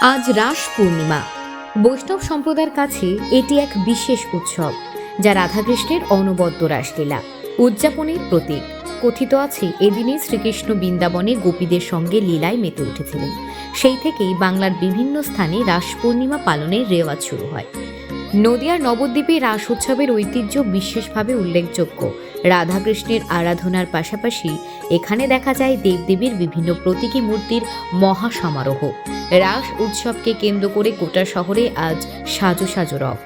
আজ রাস পূর্ণিমা। বৈষ্ণব সম্প্রদায়ের কাছে এটি এক বিশেষ উৎসব, যা রাধাকৃষ্ণের অনবদ্য রাসলীলা, উদযাপনের প্রতীক। কথিত আছে, এদিনে শ্রীকৃষ্ণ বৃন্দাবনে গোপীদের সঙ্গে লীলায় মেতে উঠেছিলেন। সেই থেকেই বাংলার বিভিন্ন স্থানে রাস পূর্ণিমা পালনের রেওয়াজ শুরু হয়। নদিয়ার নবদ্বীপে রাস উৎসবের ঐতিহ্য বিশেষভাবে উল্লেখযোগ্য। রাধাকৃষ্ণের আরাধনার পাশাপাশি এখানে দেখা যায় দেবদেবীর বিভিন্ন প্রতীকী মূর্তির মহাসমারোহ। রাস উৎসবকে কেন্দ্র করে গোটা শহরে আজ সাজো সাজো রব।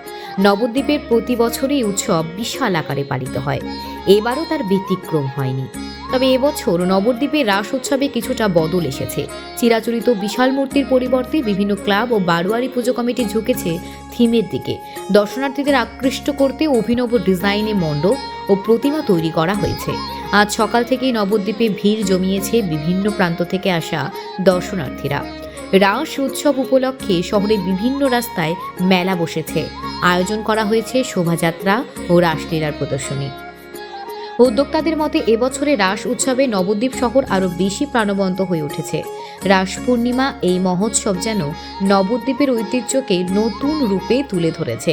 নবদ্বীপের প্রতি বছরই উৎসব বিশাল আকারে পালিত হয়। এবারও তার ব্যতিক্রম হয়নি। তবে এবছর নবদ্বীপে রাস উৎসবে কিছুটা বদল এসেছে। চিরাচরিত বিশাল মূর্তির পরিবর্তে বিভিন্ন ক্লাব ও বারোয়ারি পুজো কমিটি ঝুঁকেছে থিমের দিকে। দর্শনার্থীদের আকৃষ্ট করতে অভিনব ডিজাইনে মণ্ডপ ও প্রতিমা তৈরি করা হয়েছে। আজ সকাল থেকেই নবদ্বীপে ভিড় জমিয়েছে বিভিন্ন প্রান্ত থেকে আসা দর্শনার্থীরা। রাস উৎসব উপলক্ষে শহরের বিভিন্ন রাস্তায় মেলা বসেছে। আয়োজন করা হয়েছে শোভাযাত্রা ও রাসলীলার প্রদর্শনী। উদ্যোক্তাদের মতে এবছরে রাস উৎসবে নবদ্বীপ শহর আরও বেশি প্রাণবন্ত হয়ে উঠেছে। রাস পূর্ণিমা এই মহোৎসব যেন নবদ্বীপের ঐতিহ্যকে নতুন রূপে তুলে ধরেছে।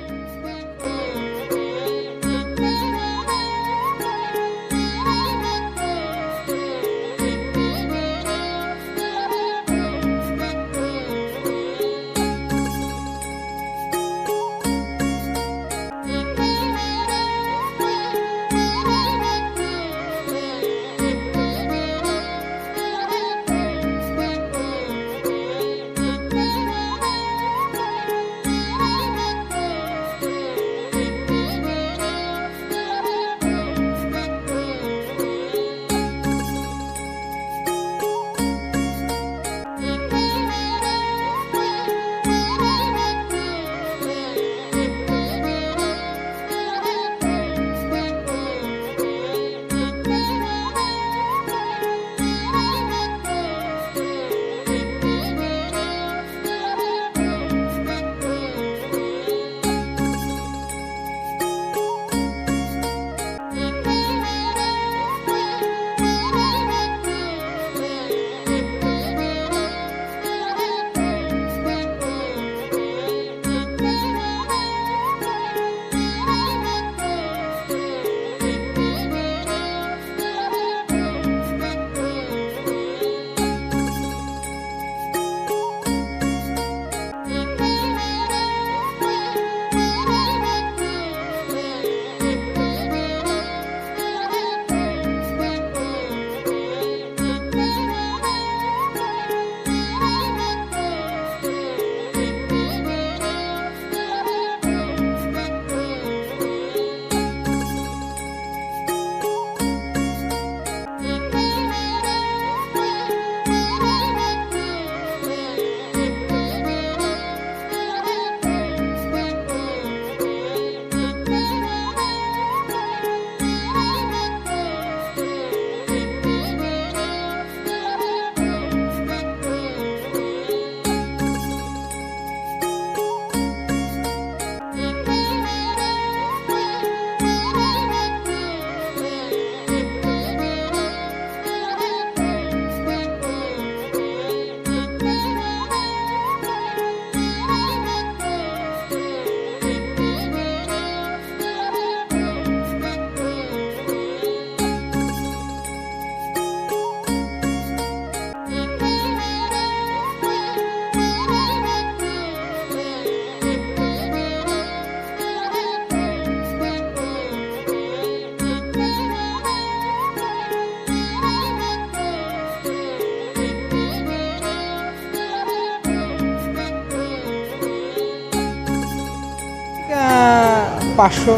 পাঁচশো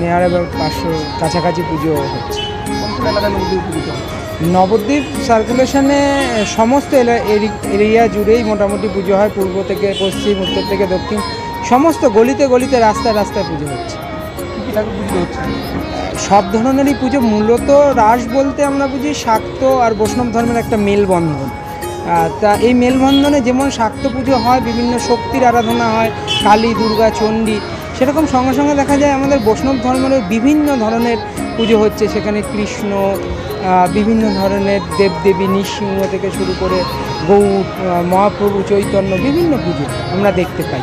নেয়ার এবার পাঁচশো কাছাকাছি পুজো হচ্ছে। নবদ্বীপ সার্কুলেশনে সমস্ত এরিয়া জুড়েই মোটামুটি পুজো হয়। পূর্ব থেকে পশ্চিম উত্তর থেকে দক্ষিণ। সমস্ত গলিতে গলিতে রাস্তায় রাস্তায় পুজো হচ্ছে। সব ধরনেরই পুজো। মূলত রাস বলতে আমরা বুঝি শাক্ত আর বৈষ্ণব ধর্মের একটা মেলবন্ধন। তা এই মেলবন্ধনে যেমন শাক্ত পুজো হয় বিভিন্ন শক্তির আরাধনা হয়। কালী দুর্গা চণ্ডী সেরকম সঙ্গে সঙ্গে দেখা যায় আমাদের বৈষ্ণব ধর্মের বিভিন্ন ধরনের পুজো হচ্ছে। সেখানে কৃষ্ণ বিভিন্ন ধরনের দেবদেবী নৃসিংহ থেকে শুরু করে গৌ মহাপ্রভু, চৈতন্য বিভিন্ন পুজো আমরা দেখতে পাই।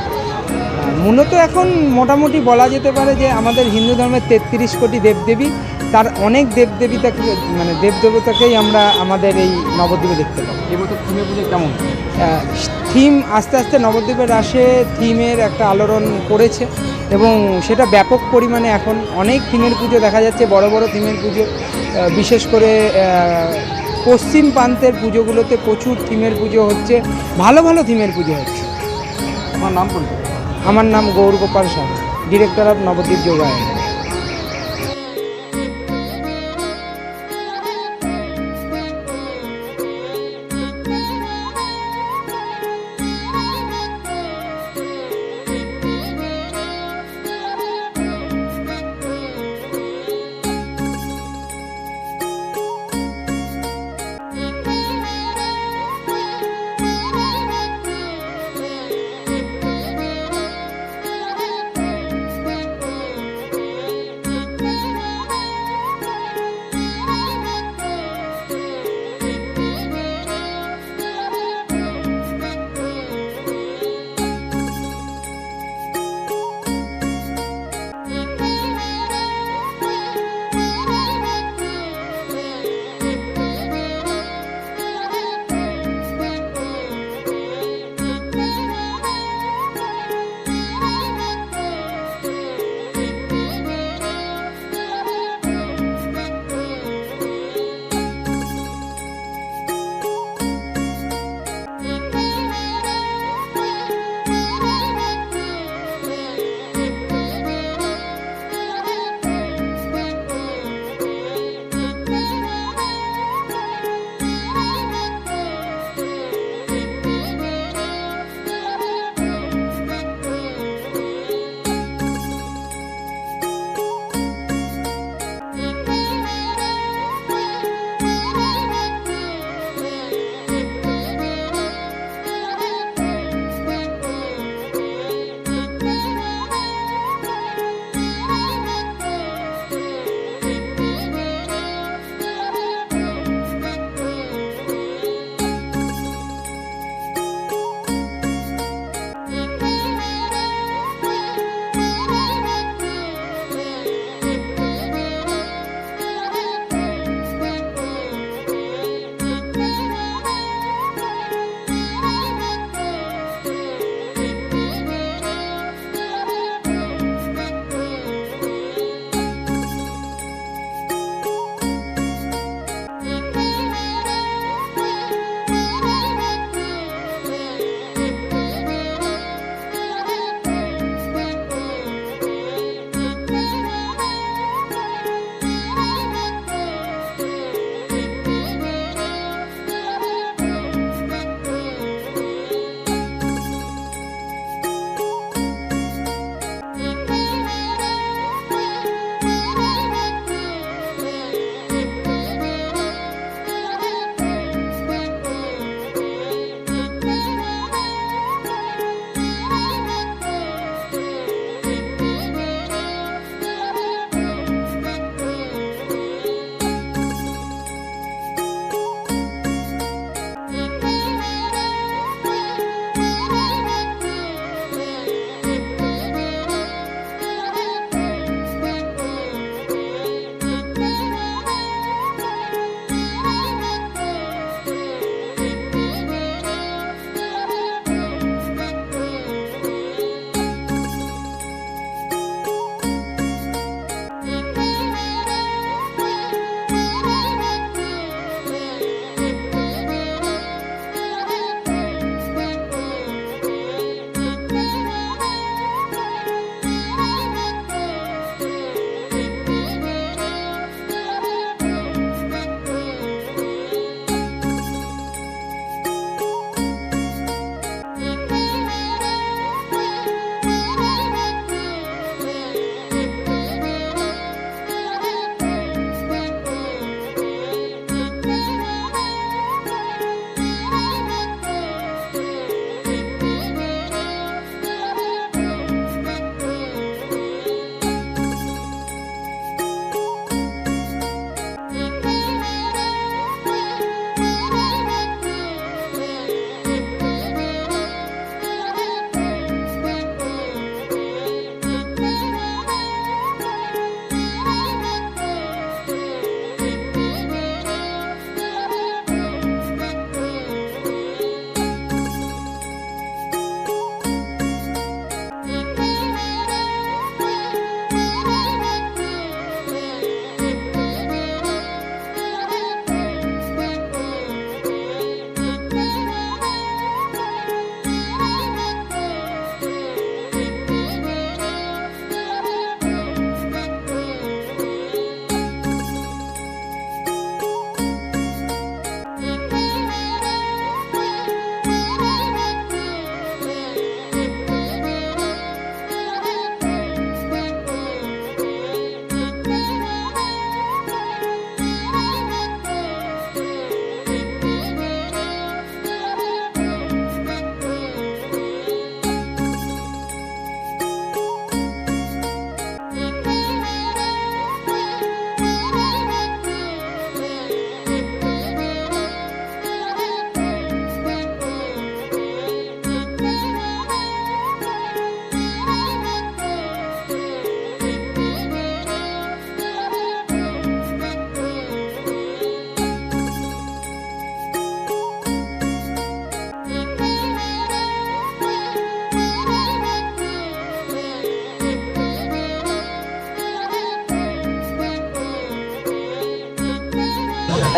মূলত এখন মোটামুটি বলা যেতে পারে যে আমাদের হিন্দু ধর্মের তেত্রিশ কোটি দেবদেবী তার অনেক দেবদেবীতাকে মানে দেবদেবতাকেই আমরা আমাদের এই নবদ্বীপে দেখতে পাই এবছর থিমে পুজো কেমন? থিম আস্তে আস্তে নবদ্বীপের রাসে থিমের একটা আলোড়ন করেছে এবং সেটা ব্যাপক পরিমাণে এখন অনেক থিমের পুজো দেখা যাচ্ছে বড় বড় থিমের পুজো। বিশেষ করে পশ্চিম প্রান্তের পুজোগুলোতে প্রচুর থিমের পুজো হচ্ছে ভালো ভালো থিমের পুজো হচ্ছে। আমার নাম আমার নাম গৌরগোপাল সাহা ডিরেক্টর অফ নবদ্বীপ যোগায়ন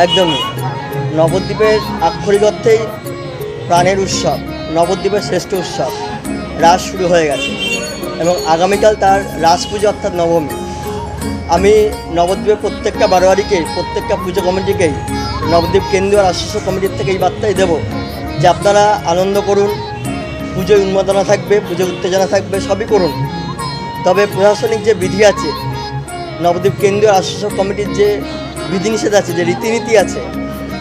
একদমই। নবদ্বীপের আক্ষরিক অর্থেই প্রাণের উৎসব, নবদ্বীপের শ্রেষ্ঠ উৎসব। রাস শুরু হয়ে গেছে এবং আগামীকাল তার রাস পুজো অর্থাৎ নবমী। আমি নবদ্বীপের প্রত্যেকটা বারোয়ারিকে, প্রত্যেকটা পুজো কমিটিকেই, নবদ্বীপ কেন্দ্রীয় রাষ্ট্র কমিটির থেকে এই বার্তাই দেবো যে আপনারা আনন্দ করুন, পুজোয় উন্মাদনা থাকবে পুজো উত্তেজনা থাকবে, সবই করুন। তবে প্রশাসনিক যে বিধি আছে, নবদ্বীপ কেন্দ্রীয় রাষ্ট্র কমিটির যে বিধিনিষেধ আছে, যে রীতিনীতি আছে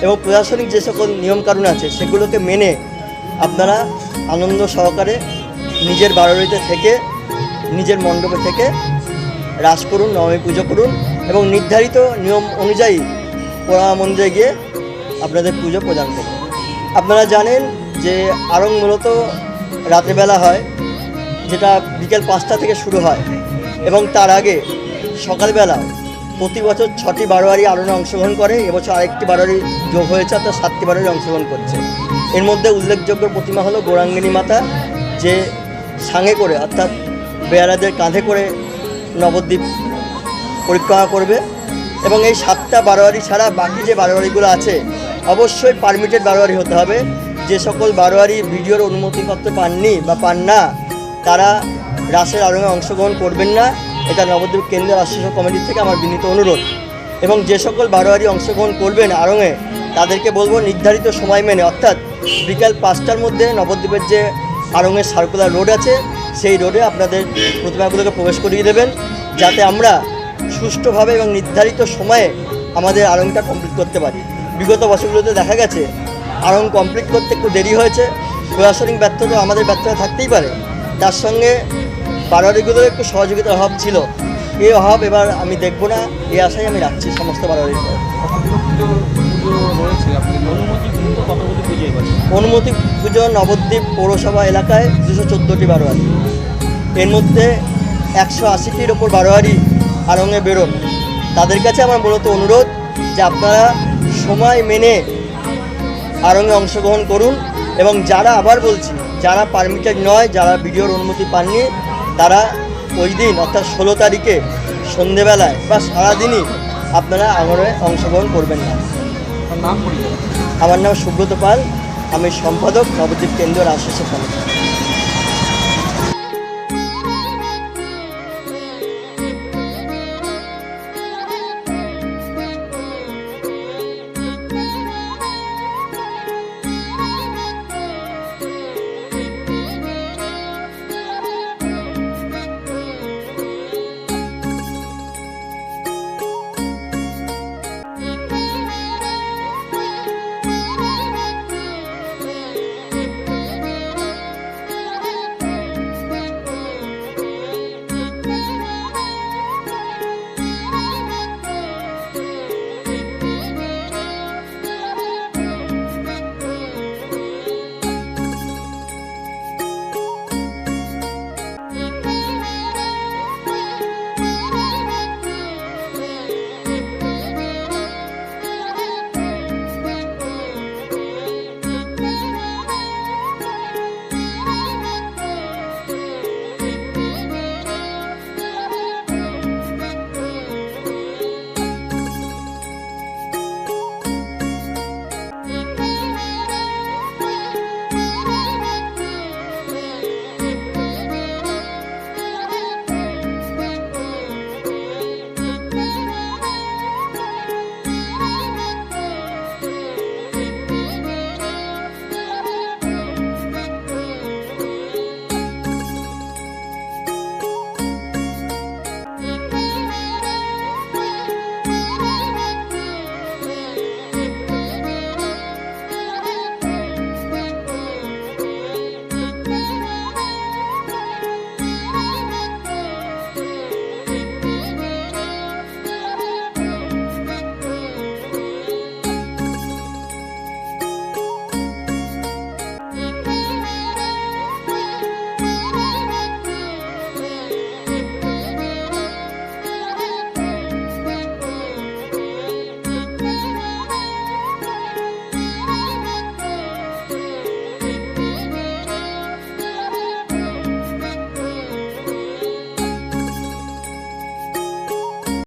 এবং প্রশাসনিক যে সকল নিয়মকানুন আছে, সেগুলোকে মেনে আপনারা আনন্দ সহকারে নিজের বারোয়ারিতে থেকে, নিজের মণ্ডপে থেকে রাস করুন, নবমী পুজো করুন এবং নির্ধারিত নিয়ম অনুযায়ী পোড়া মন্দিরে গিয়ে আপনাদের পুজো প্রদান করুন। আপনারা জানেন যে আরং মূলত রাতেরবেলা হয়, যেটা বিকেল পাঁচটা থেকে শুরু হয় এবং তার আগে সকালবেলা প্রতি বছর ছটি বারোয়ারি আলোড়নে অংশগ্রহণ করে, এবছর আরেকটি বারোয়ারি যোগ হয়েছে, অর্থাৎ সাতটি বারোয়ারি অংশগ্রহণ করছে। এর মধ্যে উল্লেখযোগ্য প্রতিমা হলো গৌরাঙ্গিনী মাতা, যে সাঙে করে, অর্থাৎ বেয়ারাদের কাঁধে করে নবদ্বীপ পরিক্রমা করবে। এবং এই সাতটা বারোয়ারি ছাড়া বাকি যে বারোয়ারিগুলো আছে, অবশ্যই পারমিটেড বারোয়ারি হতে হবে। যে সকল বারোয়ারি ভিডিওর অনুমতিপত্র পাননি বা পান না, তারা রাসের আরঙে অংশগ্রহণ করবেন না। এটা নবদ্বীপ কেন্দ্রীয় রাষ্ট্রীয় কমিটির থেকে আমার বিনীত অনুরোধ। এবং যে সকল বারোয়ারি অংশগ্রহণ করবেন আরঙে, তাদেরকে বলব নির্ধারিত সময় মেনে, অর্থাৎ বিকাল পাঁচটার মধ্যে নবদ্বীপের যে আরঙের সার্কুলার রোড আছে, সেই রোডে আপনাদের প্রতিমাগুলোকে প্রবেশ করিয়ে দেবেন। যাতে আমরা সুষ্ঠুভাবে এবং নির্ধারিত সময়ে আমাদের আড়ংটা কমপ্লিট করতে পারি। বিগত বছরগুলোতে দেখা গেছে আড়ং কমপ্লিট করতে একটু দেরি হয়েছে। প্রশাসনিক ব্যর্থতা আমাদের ব্যর্থতা থাকতেই পারে। তার সঙ্গে বারোয়ারিগুলোর একটু সহযোগিতার অভাব ছিল। এই অভাব এবার আমি দেখব না, এই আশাই আমি রাখছি সমস্ত বারোয়ারির অনুমতি পুজো নবদ্বীপ পৌরসভা এলাকায় দুশো চোদ্দোটি বারোয়ারি। এর মধ্যে একশো আশিটির ওপর বারোয়ারি আরঙে বেরোন। তাদের কাছে আমার মূলত অনুরোধ যে আপনারা সময় মেনে আরঙে অংশগ্রহণ করুন এবং যারা, আবার বলছি, যারা পারমিটেড নয়, যারা ভিডিওর অনুমতি পাননি তারা ওই দিন অর্থাৎ ষোলো তারিখে সন্ধেবেলায় বা সারাদিনই আপনারা আঙনে অংশগ্রহণ করবেন না। আমার নাম সুব্রত পাল আমি সম্পাদক নবদ্বীপ কেন্দ্রীয় রাষ্ট্রীয় কমিটি